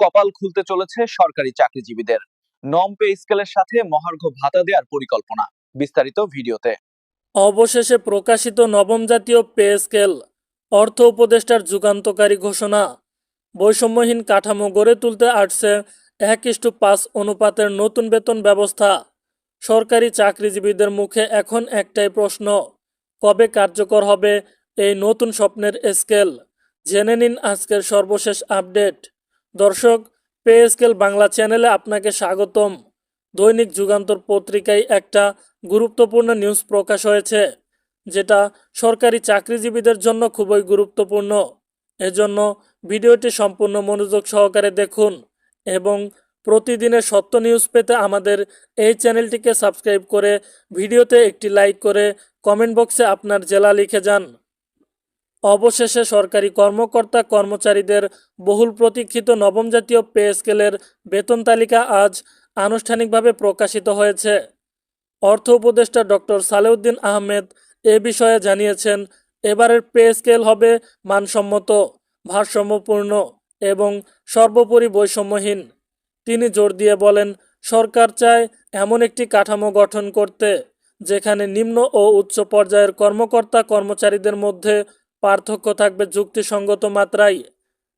কপাল খুলতে চলেছে সরকারি চাকরিজীবীদের। নম পে স্কেলের সাথে মহার্ঘ ভাতা দেওয়ার পরিকল্পনা। বিস্তারিত ভিডিওতে। অবশেষে প্রকাশিত নবম জাতীয় পে স্কেল, অর্থ উপদেষ্টার যুগান্তকারী ঘোষণা। বৈষম্যহীন কাঠামো গড়ে তুলতে আসছে এক ইস্টু পাঁচ অনুপাতের নতুন বেতন ব্যবস্থা। সরকারি চাকরিজীবীদের মুখে এখন একটাই প্রশ্ন, কবে কার্যকর হবে এই নতুন স্বপ্নের স্কেল? জেনে নিন আজকের সর্বশেষ আপডেট। দর্শক পে স্কেল বাংলা চ্যানেলে আপনাকে স্বাগতম। দৈনিক যুগান্তর পত্রিকায় একটা গুরুত্বপূর্ণ নিউজ প্রকাশ হয়েছে, যেটা সরকারি চাকরিজীবীদের জন্য খুবই গুরুত্বপূর্ণ। এজন্য ভিডিওটি সম্পূর্ণ মনোযোগ সহকারে দেখুন এবং প্রতিদিনের সত্য নিউজ পেতে আমাদের এই চ্যানেলটিকে সাবস্ক্রাইব করে ভিডিওতে একটি লাইক করে কমেন্ট বক্সে আপনার জেলা লিখে যান। অবশেষে সরকারি কর্মকর্তা কর্মচারীদের বহুল প্রতীক্ষিত নবম জাতীয় পে স্কেলের বেতন তালিকা আজ আনুষ্ঠানিকভাবে প্রকাশিত হয়েছে। অর্থ উপদেষ্টা ডক্টর সালেউদ্দিন আহমেদ এ বিষয়ে জানিয়েছেন, এবারের পে স্কেল হবে মানসম্মত, ভারসাম্যপূর্ণ এবং সর্বোপরি বৈষম্যহীন। তিনি জোর দিয়ে বলেন, সরকার চায় এমন একটি কাঠামো গঠন করতে, যেখানে নিম্ন ও উচ্চ পর্যায়ের কর্মকর্তা কর্মচারীদের মধ্যে পার্থক্য থাকবে যুক্তিসঙ্গত মাত্রায়,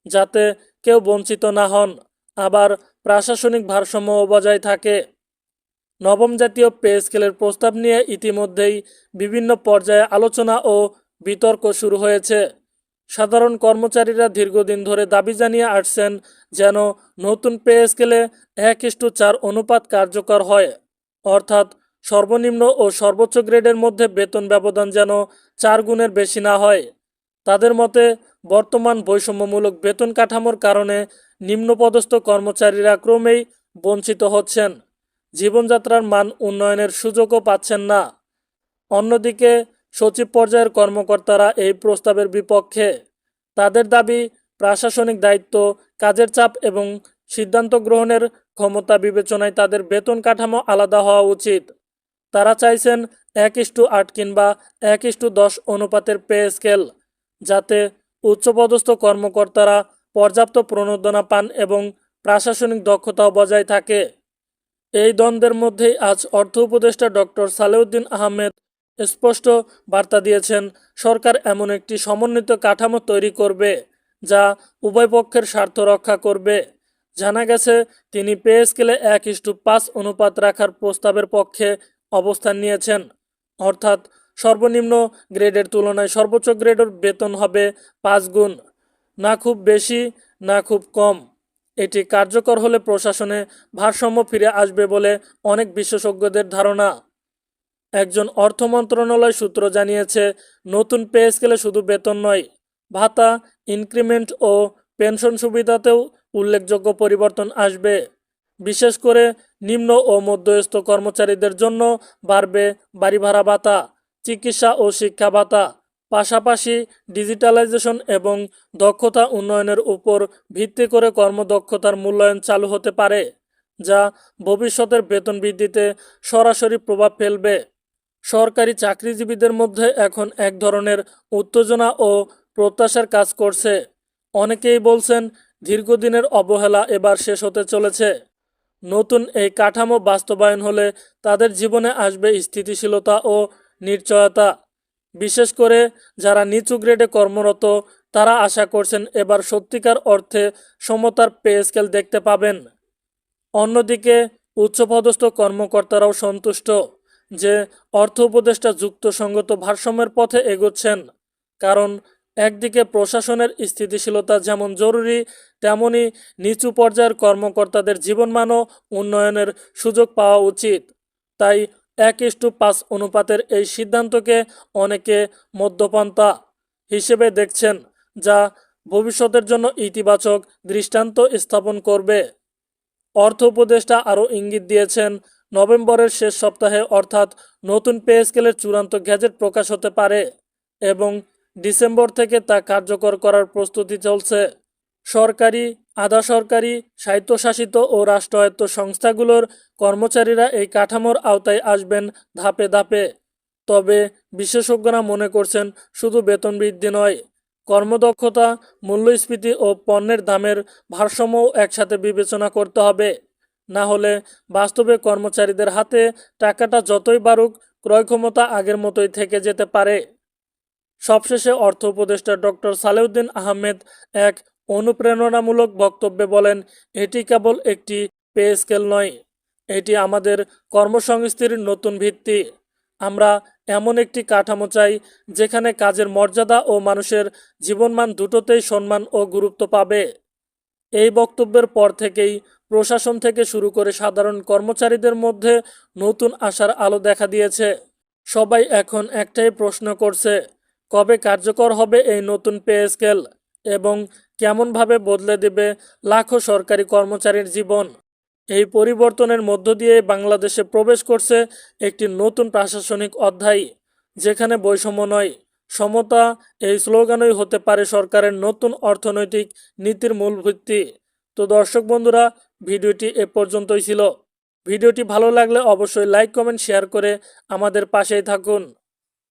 যাতে কেউ বঞ্চিত না হন। আবার প্রশাসনিক ভারসাম্য বজায় থাকে। নবম জাতীয় পে স্কেলের প্রস্তাব নিয়ে ইতিমধ্যেই বিভিন্ন পর্যায়ে আলোচনা ও বিতর্ক শুরু হয়েছে। সাধারণ কর্মচারীরা দীর্ঘদিন ধরে দাবি জানিয়ে আসছেন যেন নতুন পে স্কেলে এক ইস্টু চার অনুপাত কার্যকর হয়। অর্থাৎ সর্বনিম্ন ও সর্বোচ্চ গ্রেডের মধ্যে বেতন ব্যবধান যেন চার গুণের বেশি না হয়। তাদের মতে, বর্তমান বৈষম্যমূলক বেতন কাঠামোর কারণে নিম্নপদস্থ কর্মচারীরা ক্রমেই বঞ্চিত হচ্ছেন। জীবনযাত্রার মান উন্নয়নের সুযোগও পাচ্ছেন না। অন্যদিকে, সচিব পর্যায়ের কর্মকর্তারা এই প্রস্তাবের বিপক্ষে। তাদের দাবি, প্রশাসনিক দায়িত্ব, কাজের চাপ এবং সিদ্ধান্ত গ্রহণের ক্ষমতা বিবেচনায় তাদের বেতন কাঠামো আলাদা হওয়া উচিত। তারা চাইছেন এক ইস্টু আট কিংবা এক ইস্টু দশ অনুপাতের পে স্কেল। যাতে উচ্চপদস্থ কর্মকর্তারা পর্যাপ্ত প্রণোদনা পান এবং প্রশাসনিক দক্ষতাও বজায় থাকে। এই দ্বন্দ্বের মধ্যেই আজ অর্থ উপদেষ্টা ডক্টর সালেউদ্দিন আহমেদ স্পষ্ট বার্তা দিয়েছেন, সরকার এমন একটি সমন্বিত কাঠামো তৈরি করবে যা উভয় পক্ষের স্বার্থ রক্ষা করবে। জানা গেছে, তিনি পে স্কেলে এক ইস্টু পাঁচ অনুপাত রাখার প্রস্তাবের পক্ষে অবস্থান নিয়েছেন। অর্থাৎ সর্বনিম্ন গ্রেডের তুলনায় সর্বোচ্চ গ্রেডের বেতন হবে পাঁচ গুণ। না খুব বেশি, না খুব কম। এটি কার্যকর হলে প্রশাসনে ভারসাম্য ফিরে আসবে বলে অনেক বিশেষজ্ঞদের ধারণা। একজন অর্থ মন্ত্রণালয় সূত্র জানিয়েছে, নতুন পে স্কেলে শুধু বেতন নয়, ভাতা, ইনক্রিমেন্ট ও পেনশন সুবিধাতেও উল্লেখযোগ্য পরিবর্তন আসবে। বিশেষ করে নিম্ন ও মধ্যস্থ কর্মচারীদের জন্য বাড়বে বাড়ি ভাড়া ভাতা। চিকিৎসা ও শিক্ষা ভাতা, পাশাপাশি ডিজিটালাইজেশন এবং দক্ষতা উন্নয়নের উপর ভিত্তি করে কর্মদক্ষতার মূল্যায়ন চালু হতে পারে, যা ভবিষ্যতের বেতন বৃদ্ধিতে সরাসরি প্রভাব ফেলবে। সরকারি চাকরিজীবীদের মধ্যে এখন এক ধরনের উত্তেজনা ও প্রত্যাশার কাজ করছে। অনেকেই বলছেন, দীর্ঘদিনের অবহেলা এবার শেষ হতে চলেছে। নতুন এই কাঠামো বাস্তবায়ন হলে তাদের জীবনে আসবে স্থিতিশীলতা ও নিশ্চয়তা। বিশেষ করে যারা নিচু গ্রেডে কর্মরত, তারা আশা করছেন এবার সত্যিকার অর্থে সমতার পে স্কেল দেখতে পাবেন। অন্যদিকে, উচ্চপদস্থ কর্মকর্তারাও সন্তুষ্ট যে অর্থ উপদেষ্টা যুক্তসঙ্গত ভারসাম্যের পথে এগোচ্ছেন। কারণ, একদিকে প্রশাসনের স্থিতিশীলতা যেমন জরুরি, তেমনি নিচু পর্যায়ের কর্মকর্তাদের জীবনমানও উন্নয়নের সুযোগ পাওয়া উচিত। তাই এক ইস্টু পাঁচ অনুপাতের এই সিদ্ধান্তকে অনেকে মধ্যপন্থা হিসেবে দেখছেন, যা ভবিষ্যতের জন্য ইতিবাচক দৃষ্টান্ত স্থাপন করবে। অর্থ উপদেষ্টা আরও ইঙ্গিত দিয়েছেন, নভেম্বরের শেষ সপ্তাহে অর্থাৎ নতুন পে স্কেলের চূড়ান্ত গ্যাজেট প্রকাশ হতে পারে এবং ডিসেম্বর থেকে তা কার্যকর করার প্রস্তুতি চলছে। সরকারি আধা সরকারি স্বায়ত্তশাসিত ও রাষ্ট্রায়ত্ত সংস্থাগুলোর কর্মচারীরা এই কাঠামোর আওতায় আসবেন ধাপে ধাপে। তবে বিশেষজ্ঞরা মনে করছেন শুধু বেতন বৃদ্ধি নয়, কর্মদক্ষতা, মূল্যস্ফীতি ও পণ্যের দামের ভারসাম্যও একসাথে বিবেচনা করতে হবে। না হলে বাস্তবে কর্মচারীদের হাতে টাকাটা যতই বাড়ুক ক্রয় ক্ষমতা আগের মতোই থেকে যেতে পারে। সবশেষে অর্থ উপদেষ্টা ডক্টর সালেউদ্দিন আহমেদ এক অনুপ্রেরণামূলক বক্তব্যে বলেন, এটি কেবল একটি পে স্কেল নয়, এটি আমাদের কর্মসংস্থার নতুন ভিত্তি। আমরা এমন একটি কাঠামো চাই, যেখানে কাজের মর্যাদা ও মানুষের জীবনমান দুটোতেই সম্মান ও গুরুত্ব পাবে। এই বক্তব্যের পর থেকেই প্রশাসন থেকে শুরু করে সাধারণ কর্মচারীদের মধ্যে নতুন আশার আলো দেখা দিয়েছে। সবাই এখন একটাই প্রশ্ন করছে, কবে কার্যকর হবে এই নতুন পে স্কেল? এবং কেমনভাবে বদলে দেবে লাখো সরকারি কর্মচারীর জীবন? এই পরিবর্তনের মধ্য দিয়ে বাংলাদেশে প্রবেশ করছে একটি নতুন প্রশাসনিক অধ্যায়, যেখানে বৈষম্য নয়, সমতা এই স্লোগানই হতে পারে সরকারের নতুন অর্থনৈতিক নীতির মূল ভিত্তি। তো দর্শক বন্ধুরা, ভিডিওটি এ পর্যন্তই ছিল। ভিডিওটি ভালো লাগলে অবশ্যই লাইক, কমেন্ট, শেয়ার করে আমাদের পাশেই থাকুন।